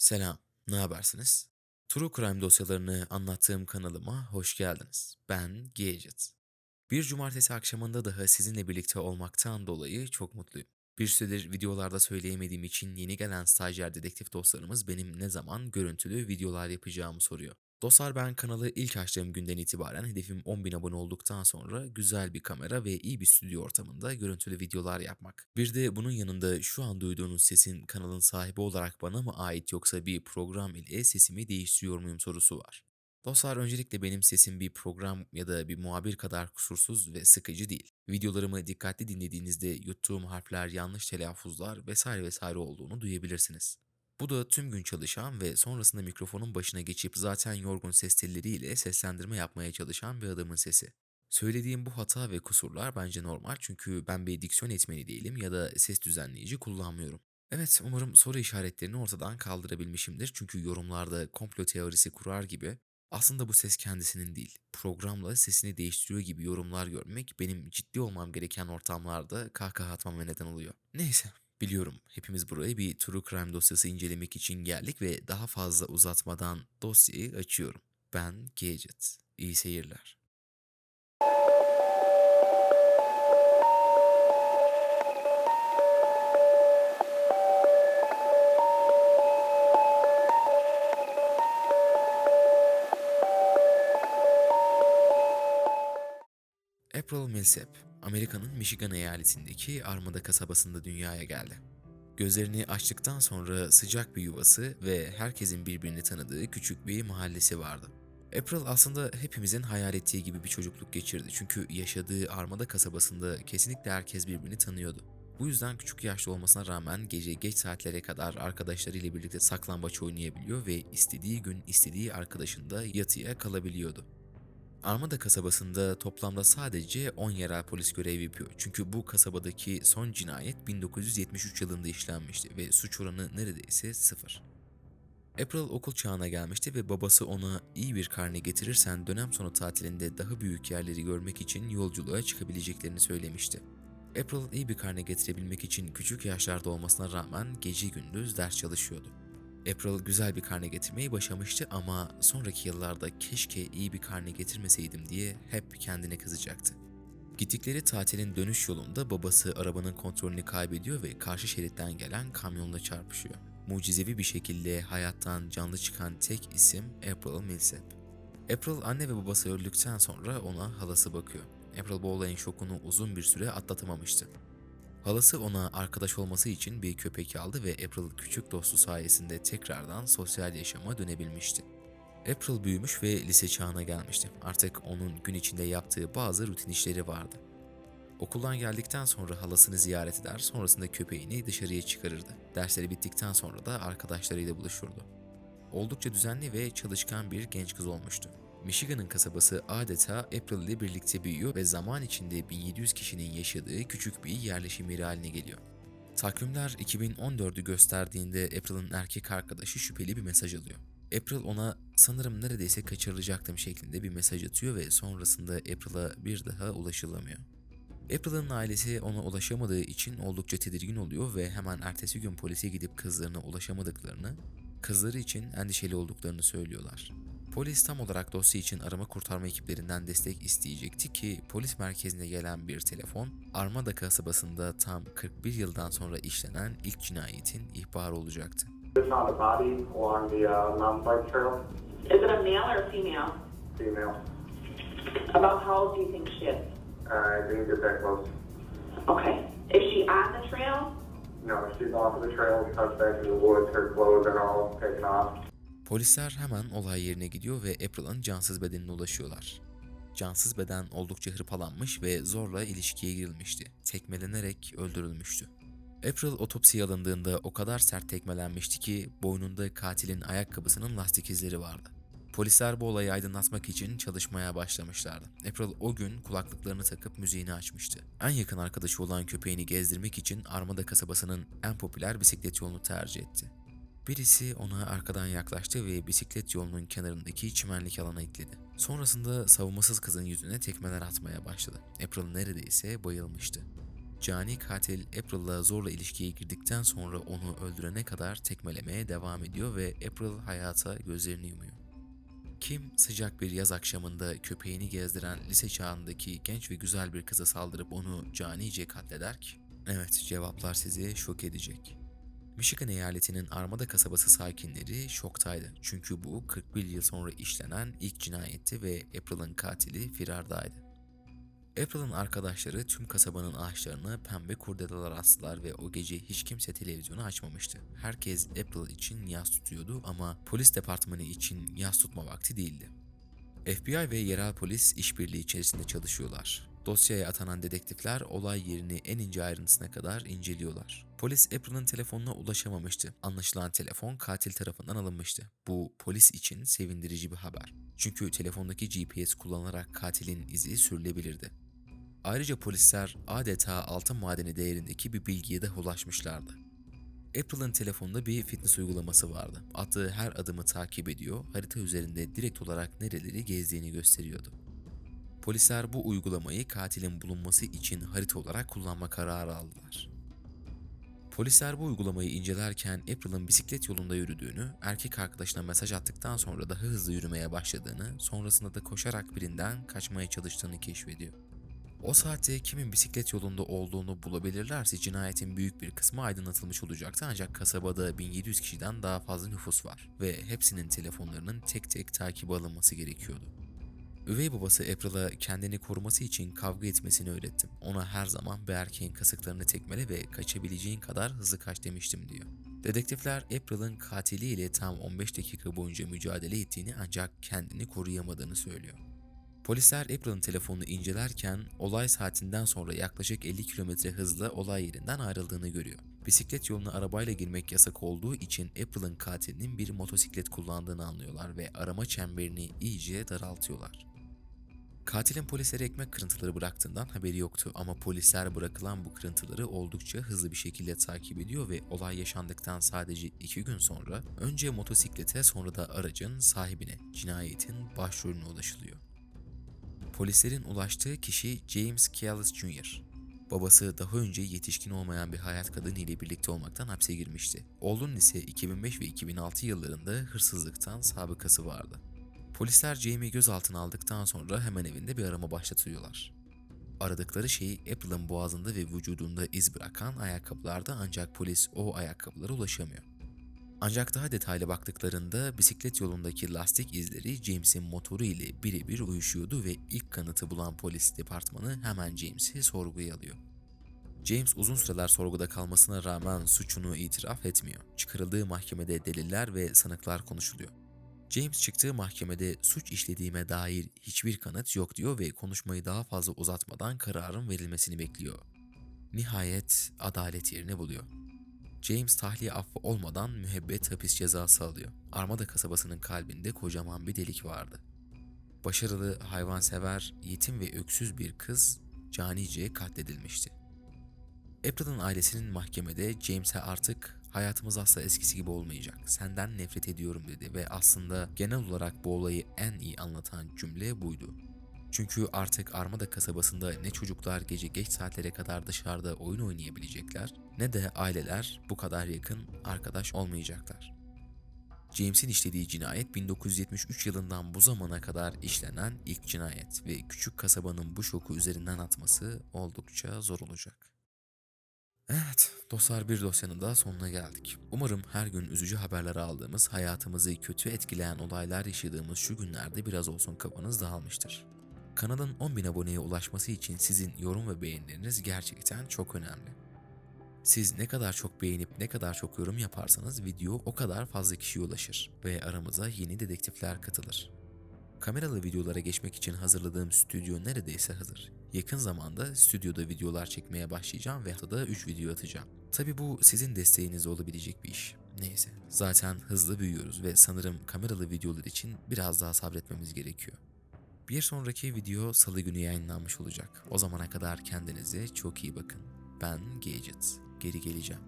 Selam, ne habersiniz? True Crime dosyalarını anlattığım kanalıma hoş geldiniz. Ben Gadget. Bir cumartesi akşamında daha sizinle birlikte olmaktan dolayı çok mutluyum. Bir süredir videolarda söyleyemediğim için yeni gelen stajyer dedektif dostlarımız benim ne zaman görüntülü videolar yapacağımı soruyor. Dostlar ben kanalı ilk açtığım günden itibaren hedefim 10.000 abone olduktan sonra güzel bir kamera ve iyi bir stüdyo ortamında görüntülü videolar yapmak. Bir de bunun yanında şu an duyduğunuz sesin kanalın sahibi olarak bana mı ait yoksa bir program ile sesimi değiştiriyor muyum sorusu var. Dostlar öncelikle benim sesim bir program ya da bir muhabir kadar kusursuz ve sıkıcı değil. Videolarımı dikkatli dinlediğinizde yuttuğum harfler, yanlış telaffuzlar vesaire vesaire olduğunu duyabilirsiniz. Bu da tüm gün çalışan ve sonrasında mikrofonun başına geçip zaten yorgun ses telleriyle seslendirme yapmaya çalışan bir adamın sesi. Söylediğim bu hata ve kusurlar bence normal çünkü ben bir diksiyon eğitmeni değilim ya da ses düzenleyici kullanmıyorum. Evet, umarım soru işaretlerini ortadan kaldırabilmişimdir çünkü yorumlarda komplo teorisi kurar gibi aslında bu ses kendisinin değil, programla sesini değiştiriyor gibi yorumlar görmek benim ciddi olmam gereken ortamlarda kahkaha atmama neden oluyor. Neyse, biliyorum hepimiz buraya bir True Crime dosyası incelemek için geldik ve daha fazla uzatmadan dosyayı açıyorum. Ben Gadget. İyi seyirler. April Millsap, Amerika'nın Michigan eyaletindeki Armada kasabasında dünyaya geldi. Gözlerini açtıktan sonra sıcak bir yuvası ve herkesin birbirini tanıdığı küçük bir mahallesi vardı. April aslında hepimizin hayal ettiği gibi bir çocukluk geçirdi çünkü yaşadığı Armada kasabasında kesinlikle herkes birbirini tanıyordu. Bu yüzden küçük yaşta olmasına rağmen gece geç saatlere kadar arkadaşlarıyla birlikte saklambaç oynayabiliyor ve istediği gün istediği arkadaşında yatıya kalabiliyordu. Armada kasabasında toplamda sadece 10 yerel polis görev yapıyor. Çünkü bu kasabadaki son cinayet 1973 yılında işlenmişti ve suç oranı neredeyse sıfır. April okul çağına gelmişti ve babası ona iyi bir karne getirirsen dönem sonu tatilinde daha büyük yerleri görmek için yolculuğa çıkabileceklerini söylemişti. April iyi bir karne getirebilmek için küçük yaşlarda olmasına rağmen gece gündüz ders çalışıyordu. April güzel bir karne getirmeyi başarmıştı ama sonraki yıllarda keşke iyi bir karne getirmeseydim diye hep kendine kızacaktı. Gittikleri tatilin dönüş yolunda babası arabanın kontrolünü kaybediyor ve karşı şeritten gelen kamyonla çarpışıyor. Mucizevi bir şekilde hayattan canlı çıkan tek isim April Millsap. April anne ve babası öldükten sonra ona halası bakıyor. April bu olayın şokunu uzun bir süre atlatamamıştı. Halası ona arkadaş olması için bir köpek aldı ve April küçük dostu sayesinde tekrardan sosyal yaşama dönebilmişti. April büyümüş ve lise çağına gelmişti. Artık onun gün içinde yaptığı bazı rutin işleri vardı. Okuldan geldikten sonra halasını ziyaret eder, sonrasında köpeğini dışarıya çıkarırdı. Dersleri bittikten sonra da arkadaşlarıyla buluşurdu. Oldukça düzenli ve çalışkan bir genç kız olmuştu. Michigan'ın kasabası adeta April ile birlikte büyüyor ve zaman içinde 1700 kişinin yaşadığı küçük bir yerleşim yeri haline geliyor. Takvimler 2014'ü gösterdiğinde April'ın erkek arkadaşı şüpheli bir mesaj alıyor. April ona sanırım neredeyse kaçırılacaktım şeklinde bir mesaj atıyor ve sonrasında April'a bir daha ulaşılamıyor. April'ın ailesi ona ulaşamadığı için oldukça tedirgin oluyor ve hemen ertesi gün polise gidip kızlarına ulaşamadıklarını, kızları için endişeli olduklarını söylüyorlar. Polis tam olarak dosya için arama kurtarma ekiplerinden destek isteyecekti ki polis merkezine gelen bir telefon Armada kasabasında tam 41 yıldan sonra işlenen ilk cinayetin ihbarı olacaktı. There's not a body along the uh. Is it a male or a female? Female. About how old do you think she is? Uh, I didn't get that close. Okay. Is she on the trail? No, she's off of the trail. Touched back to the woods. Her clothes are all taken off. Polisler hemen olay yerine gidiyor ve April'ın cansız bedenine ulaşıyorlar. Cansız beden oldukça hırpalanmış ve zorla ilişkiye girilmişti. Tekmelenerek öldürülmüştü. April otopsiye alındığında o kadar sert tekmelenmişti ki boynunda katilin ayakkabısının lastik izleri vardı. Polisler bu olayı aydınlatmak için çalışmaya başlamışlardı. April o gün kulaklıklarını takıp müziğini açmıştı. En yakın arkadaşı olan köpeğini gezdirmek için Armada kasabasının en popüler bisiklet yolunu tercih etti. Birisi ona arkadan yaklaştı ve bisiklet yolunun kenarındaki çimenlik alana itledi. Sonrasında savunmasız kızın yüzüne tekmeler atmaya başladı. April neredeyse bayılmıştı. Cani katil April'la zorla ilişkiye girdikten sonra onu öldürene kadar tekmelemeye devam ediyor ve April hayata gözlerini yumuyor. Kim sıcak bir yaz akşamında köpeğini gezdiren lise çağındaki genç ve güzel bir kıza saldırıp onu canice katleder ki? Evet, cevaplar sizi şok edecek. Michigan eyaletinin Armada kasabası sakinleri şoktaydı. Çünkü bu 41 yıl sonra işlenen ilk cinayetti ve April'ın katili firardaydı. April'ın arkadaşları tüm kasabanın ağaçlarına pembe kurdelalar astılar ve o gece hiç kimse televizyonu açmamıştı. Herkes April için yas tutuyordu ama polis departmanı için yas tutma vakti değildi. FBI ve yerel polis işbirliği içerisinde çalışıyorlar. Dosyaya atanan dedektifler olay yerini en ince ayrıntısına kadar inceliyorlar. Polis April'ın telefonuna ulaşamamıştı. Anlaşılan telefon katil tarafından alınmıştı. Bu polis için sevindirici bir haber. Çünkü telefondaki GPS kullanılarak katilin izi sürülebilirdi. Ayrıca polisler adeta altın madeni değerindeki bir bilgiye de ulaşmışlardı. Apple'ın telefonunda bir fitness uygulaması vardı. Attığı her adımı takip ediyor, harita üzerinde direkt olarak nereleri gezdiğini gösteriyordu. Polisler bu uygulamayı katilin bulunması için harita olarak kullanma kararı aldılar. Polisler bu uygulamayı incelerken April'ın bisiklet yolunda yürüdüğünü, erkek arkadaşına mesaj attıktan sonra daha hızlı yürümeye başladığını, sonrasında da koşarak birinden kaçmaya çalıştığını keşfediyor. O saatte kimin bisiklet yolunda olduğunu bulabilirlerse cinayetin büyük bir kısmı aydınlatılmış olacaktı ancak kasabada 1700 kişiden daha fazla nüfus var ve hepsinin telefonlarının tek tek takibe alınması gerekiyordu. Üvey babası April'a kendini koruması için kavga etmesini öğrettim. Ona her zaman bir erkeğin kasıklarını tekmele ve kaçabileceğin kadar hızlı kaç demiştim diyor. Dedektifler April'ın katiliyle tam 15 dakika boyunca mücadele ettiğini ancak kendini koruyamadığını söylüyor. Polisler April'ın telefonunu incelerken olay saatinden sonra yaklaşık 50 km hızla olay yerinden ayrıldığını görüyor. Bisiklet yoluna arabayla girmek yasak olduğu için April'ın katilinin bir motosiklet kullandığını anlıyorlar ve arama çemberini iyice daraltıyorlar. Katilin polislere ekmek kırıntıları bıraktığından haberi yoktu ama polisler bırakılan bu kırıntıları oldukça hızlı bir şekilde takip ediyor ve olay yaşandıktan sadece iki gün sonra önce motosiklete sonra da aracın sahibine cinayetin başrolüne ulaşılıyor. Polislerin ulaştığı kişi James Callis Jr. Babası daha önce yetişkin olmayan bir hayat kadını ile birlikte olmaktan hapse girmişti. Oğlunun ise 2005 ve 2006 yıllarında hırsızlıktan sabıkası vardı. Polisler Jamie'i gözaltına aldıktan sonra hemen evinde bir arama başlatıyorlar. Aradıkları şey Apple'ın boğazında ve vücudunda iz bırakan ayakkabılardı ancak polis o ayakkabılara ulaşamıyor. Ancak daha detaylı baktıklarında bisiklet yolundaki lastik izleri James'in motoru ile birebir uyuşuyordu ve ilk kanıtı bulan polis departmanı hemen James'i sorguya alıyor. James uzun süreler sorguda kalmasına rağmen suçunu itiraf etmiyor. Çıkarıldığı mahkemede deliller ve sanıklar konuşuluyor. James çıktığı mahkemede suç işlediğime dair hiçbir kanıt yok diyor ve konuşmayı daha fazla uzatmadan kararın verilmesini bekliyor. Nihayet adalet yerini buluyor. James tahliye affı olmadan müebbet hapis cezası alıyor. Armada kasabasının kalbinde kocaman bir delik vardı. Başarılı, hayvansever, yetim ve öksüz bir kız canice katledilmişti. April'ın ailesinin mahkemede James'e artık hayatımız asla eskisi gibi olmayacak. Senden nefret ediyorum dedi ve aslında genel olarak bu olayı en iyi anlatan cümle buydu. Çünkü artık Armada kasabasında ne çocuklar gece geç saatlere kadar dışarıda oyun oynayabilecekler ne de aileler bu kadar yakın arkadaş olmayacaklar. James'in işlediği cinayet 1973 yılından bu zamana kadar işlenen ilk cinayet ve küçük kasabanın bu şoku üzerinden atması oldukça zor olacak. Evet, dostlar bir dosyanın daha sonuna geldik. Umarım her gün üzücü haberler aldığımız, hayatımızı kötü etkileyen olaylar yaşadığımız şu günlerde biraz olsun kafanız dağılmıştır. Kanalın 10.000 aboneye ulaşması için sizin yorum ve beğenileriniz gerçekten çok önemli. Siz ne kadar çok beğenip ne kadar çok yorum yaparsanız video o kadar fazla kişiye ulaşır ve aramıza yeni dedektifler katılır. Kameralı videolara geçmek için hazırladığım stüdyo neredeyse hazır. Yakın zamanda stüdyoda videolar çekmeye başlayacağım ve haftada 3 video atacağım. Tabi bu sizin desteğiniz olabilecek bir iş. Neyse, zaten hızlı büyüyoruz ve sanırım kameralı videolar için biraz daha sabretmemiz gerekiyor. Bir sonraki video salı günü yayınlanmış olacak. O zamana kadar kendinize çok iyi bakın. Ben Gadget. Geri geleceğim.